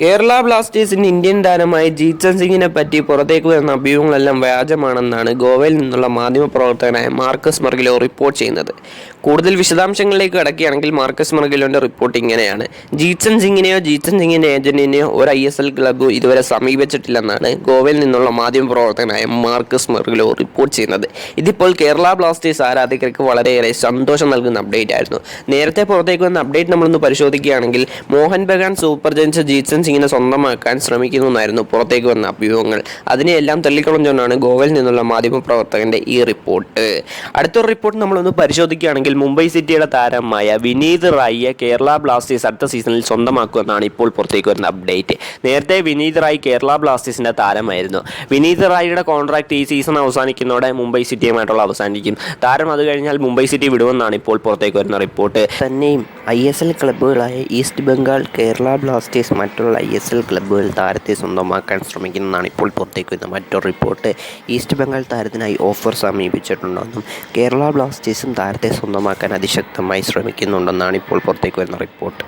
കേരള ബ്ലാസ്റ്റേഴ്സിന്റെ ഇന്ത്യൻ താരമായ ജീത്സൻ സിംഗിനെ പറ്റി പുറത്തേക്ക് വരുന്ന അഭ്യൂഹങ്ങളെല്ലാം വ്യാജമാണെന്നാണ് ഗോവയിൽ നിന്നുള്ള മാധ്യമപ്രവർത്തകനായ മാർക്കസ് മർഗിലോ റിപ്പോർട്ട് ചെയ്യുന്നത്. കൂടുതൽ വിശദാംശങ്ങളിലേക്ക് കടക്കുകയാണെങ്കിൽ മാർക്കസ് മർഗിലോന്റെ റിപ്പോർട്ട് ഇങ്ങനെയാണ്. ജീത്സൻ സിംഗിനെയോ ജീത്സൻ സിംഗിന്റെ ഏജന്റിനെയോ ഒരു ഐ എസ് എൽ ക്ലബ്ബ് ഇതുവരെ സമീപിച്ചിട്ടില്ലെന്നാണ് ഗോവയിൽ നിന്നുള്ള മാധ്യമപ്രവർത്തകനായ മാർക്കസ് മർഗിലോ റിപ്പോർട്ട് ചെയ്യുന്നത്. ഇതിപ്പോൾ കേരള ബ്ലാസ്റ്റേഴ്സ് ആരാധകർക്ക് വളരെയേറെ സന്തോഷം നൽകുന്ന അപ്ഡേറ്റ് ആയിരുന്നു നേരത്തെ പുറത്തേക്ക് വന്ന അപ്ഡേറ്റ് നമ്മളൊന്ന് പരിശോധിക്കുകയാണെങ്കിൽ മോഹൻ ബഗാൻ സൂപ്പർ ജയൻസ് ജീത്സൻ സിംഗിനെ സ്വന്തമാക്കാൻ ശ്രമിക്കുന്നെന്നായിരുന്നു പുറത്തേക്ക് വന്ന അഭ്യൂഹങ്ങൾ. അതിനെയെല്ലാം തള്ളിക്കളഞ്ഞുകൊണ്ടാണ് ഗോവയിൽ നിന്നുള്ള മാധ്യമപ്രവർത്തകന്റെ ഈ റിപ്പോർട്ട്. അടുത്തൊരു റിപ്പോർട്ട് നമ്മളൊന്ന് പരിശോധിക്കുകയാണെങ്കിൽ മുംബൈ സിറ്റിയുടെ താരമായ വിനീത് റായിയെ കേരള ബ്ലാസ്റ്റേഴ്സ് അടുത്ത സീസണിൽ സ്വന്തമാക്കുമെന്നാണ് ഇപ്പോൾ പുറത്തേക്ക് വരുന്ന അപ്ഡേറ്റ് നേരത്തെ വിനീത് റായി കേരള ബ്ലാസ്റ്റേഴ്സിന്റെ താരമായിരുന്നു. വിനീത് റായിയുടെ കോൺട്രാക്ട് ഈ സീസൺ അവസാനിക്കുന്നതോടെ മുംബൈ സിറ്റിയുമായിട്ടുള്ള അവസാനിക്കും. താരം അത് കഴിഞ്ഞാൽ മുംബൈ സിറ്റി വിടുമെന്നാണ് ഇപ്പോൾ പുറത്തേക്ക് വരുന്ന റിപ്പോർട്ട്. തന്നെയും ഐ എസ് എൽ ക്ലബ്ബുകളായ ഈസ്റ്റ് ബംഗാൾ കേരള ബ്ലാസ്റ്റേഴ്സ് മറ്റുള്ള ഐ എസ് എൽ ക്ലബ്ബുകൾ താരത്തെ സ്വന്തമാക്കാൻ ശ്രമിക്കുന്നതാണ് ഇപ്പോൾ പുറത്തേക്ക് വരുന്ന മറ്റൊരു റിപ്പോർട്ട് ഈസ്റ്റ് ബംഗാൾ താരത്തിനായി ഓഫർ സമീപിച്ചിട്ടുണ്ടെന്നും കേരള ബ്ലാസ്റ്റേഴ്സും താരത്തെ സ്വന്തമാക്കാൻ അതിശക്തമായി ശ്രമിക്കുന്നുണ്ടെന്നാണ് ഇപ്പോൾ പുറത്തേക്ക് വരുന്ന റിപ്പോർട്ട്.